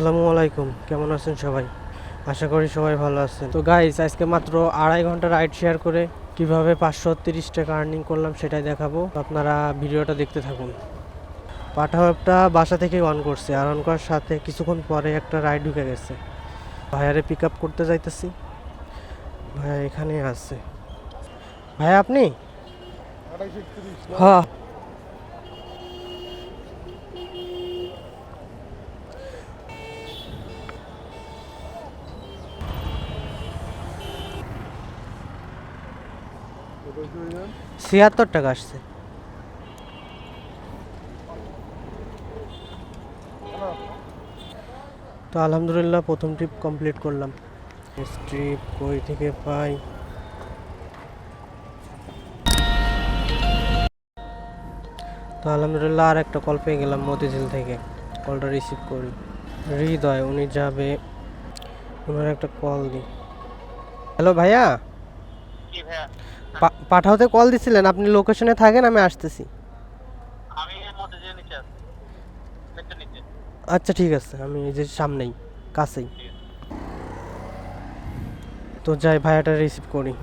আসসালামু আলাইকুম। কেমন আছেন সবাই? আশা করি সবাই ভালো আছেন। তো গাইস আজকে মাত্র আড়াই ঘণ্টা রাইড শেয়ার করে কীভাবে পাঁচশো তিরিশ টাকা আর্নিং করলাম সেটাই দেখাবো। আপনারা ভিডিওটা দেখতে থাকুন। পাঠা অ্যাপটা বাসা থেকে অন করছে। আর অন করার সাথে কিছুক্ষণ পরে একটা রাইড ঢুকে গেছে। ভাইয়ারে পিক আপ করতে যাইতেছি। ভাইয়া এখানে আছে। ভাইয়া আপনি? হ্যাঁ। ছিয়াত্তর টাকা আসছে। তো আলহামদুলিল্লাহ প্রথম ট্রিপ কমপ্লিট করলাম। ট্রিপ কই থেকে পাই? তো আলহামদুলিল্লাহ আর একটা কল পেয়ে গেলাম মতিঝিল থেকে। কলটা রিসিভ করি। হৃদয়, উনি যাবে। ওনার একটা কল দিই। হ্যালো ভাইয়া। পাঠাওতে কল দিছিলেন আপনি লোকেশনে থাকেন আমি আসতেছি। আমি এর মধ্যে যে নিচে নিচে আচ্ছা ঠিক আছে আমি এই যে সামনেই কাছেই। তো যাই ভাইয়াটা রিসিভ করি।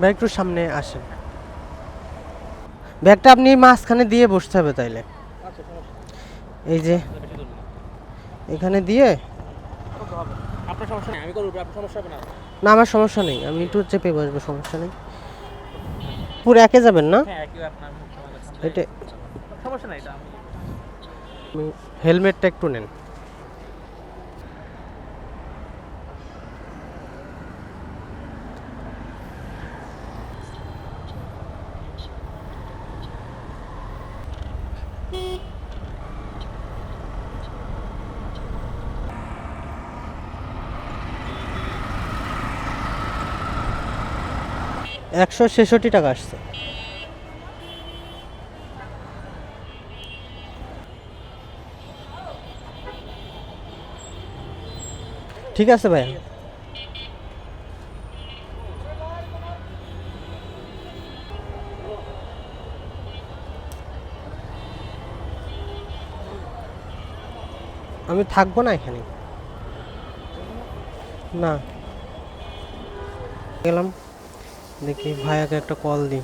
ভাই একটু সামনে আসেন। ব্যাগটা আপনি মাঝখানে দিয়ে বসতে হবে তাইলে। এই যে এখানে দিয়ে। না। আমার সমস্যা নেই আমি একটু চেপে বসবো সমস্যা নেই। পুরো একে যাবেন না? হ্যাঁ এটা হেলমেটটা একটু নেন। একশো ছেষট্টি টাকা আসছে। ঠিক আছে ভাইয়া। আমি থাকব না এখানে। না। গেলাম। দেখি ভাইয়াকে একটা কল দিই।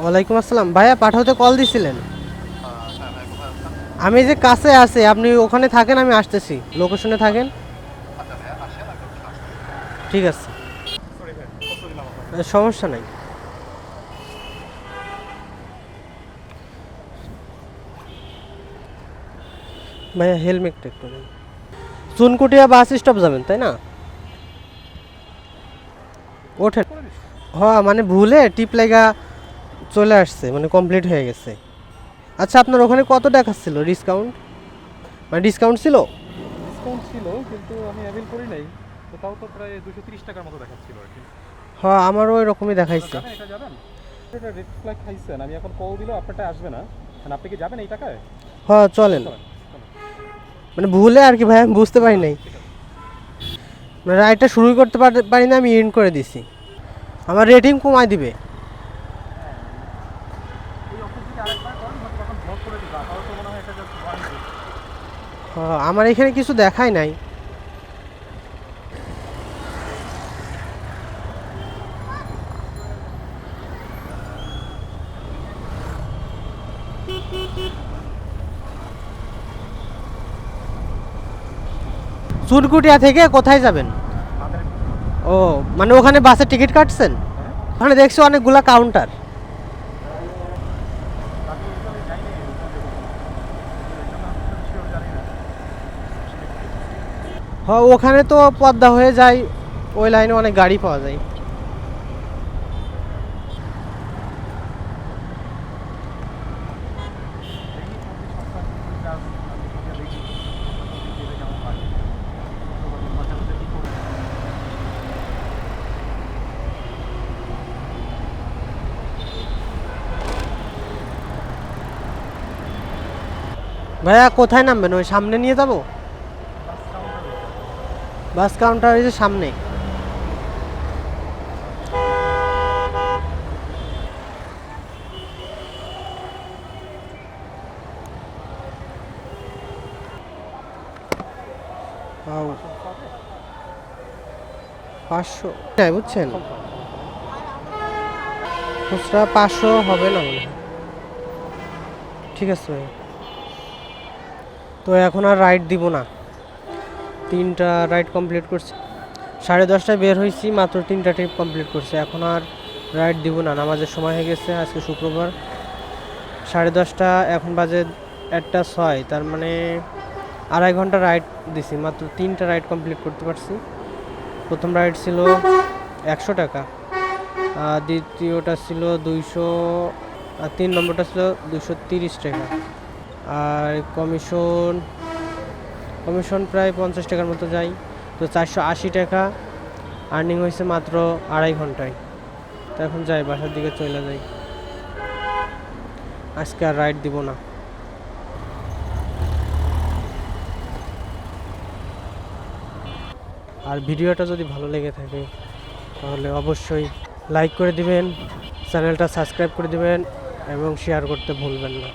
ওয়ালাইকুম আসসালাম। ভাইয়া পাঠাতে কল দিছিলেন? আমি যে কাছে আছি, আপনি ওখানে থাকেন, আমি আসতেছি। লোকেশনে থাকেন? ঠিক আছে। সমস্যা নাই। ভাইয়া হেলমেটটা একটু চুনকুটিয়া বাস স্টপ যাবেন, তাই না? ওঠেন হ্যাঁ মানে ভুলে টিপ লাগা চলে আসছে মানে কমপ্লিট হয়ে গেছে। আচ্ছা আপনার ওখানে কত টাকা ছিল ডিসকাউন্ট মানে ডিসকাউন্ট ছিল? ডিসকাউন্ট ছিল কিন্তু আমি অ্যাভেল করি নাই। তো তাও তো প্রায় দুশো তিরিশ টাকার মতো দেখাচ্ছিল আর কি হ্যাঁ আমারও ওই রকমই দেখাইছে। এটা যাবেন? এটা রেড ফ্ল্যাগ খাইছেন আমি এখন কল দিলেও আপনারটা আসবে না। মানে আপনি কি যাবেন এই টাকায়? হ্যাঁ চলেন। মানে ভুলে আর কি ভাই আমি বুঝতে পারি নাই। রাইডটা শুরু করতে পার- না আমি ইন করে দিছি। আমার রেটিং কমায় দিবে। আমার এখানে কিছু দেখাই করেন হয়তো তখন ব্লক করে দিবা তাহলে তো মনে হয় এটা জাস্ট ওয়ান হ্যাঁ, আমার এখানে কিছু দেখায় নাই চুনকুটিয়া থেকে কোথায় যাবেন? ও মানে ওখানে বাসের টিকিট কাটছেন? ওখানে দেখছি অনেকগুলা কাউন্টার হ্যাঁ ওখানে তো পদ্মা হয়ে যায়, ওই লাইনে অনেক গাড়ি পাওয়া যায় দেখি কোনটি সস্তা কোনটি দাম, আমি ওখানে দেখি কোনটি কেমন হয় মাঝে মধ্যে কি করে ভাইয়া, কোথায় নামবেন? ওই সামনে নিয়ে যাব? বাস কাউন্টার এই যে সামনে। পাঁচশো। বুঝছেন? খুচরা পাঁচশো হবে না ঠিক আছে ভাই তো এখন আর রাইড দিব না। তিনটা রাইড কমপ্লিট করছি। সাড়ে দশটায় বের হয়েছি মাত্র তিনটা ট্রিপ কমপ্লিট করছি। এখন আর রাইড দিব না। নামাজের সময় হয়ে গেছে, আজকে শুক্রবার। সাড়ে দশটা, এখন বাজে একটা ছয়। তার মানে আড়াই ঘণ্টা রাইড দিছি। মাত্র তিনটা রাইড কমপ্লিট করতে পারছি। প্রথম রাইড ছিল একশো টাকা। আর দ্বিতীয়টা ছিল দুইশো, আর তিন নম্বরটা ছিল দুশো তিরিশ টাকা। আর কমিশন কমিশন প্রায় পঞ্চাশ টাকার মতো যাই তো চারশো আশি টাকা, আর্নিং হয়েছে মাত্র আড়াই ঘন্টায়। তো এখন যাই, বাসার দিকে চলে যাই। আজকে আর রাইড দিব না। আর ভিডিওটা যদি ভালো লেগে থাকে, তাহলে অবশ্যই লাইক করে দিবেন, চ্যানেলটা সাবস্ক্রাইব করে দিবেন, এবং শেয়ার করতে ভুলবেন না।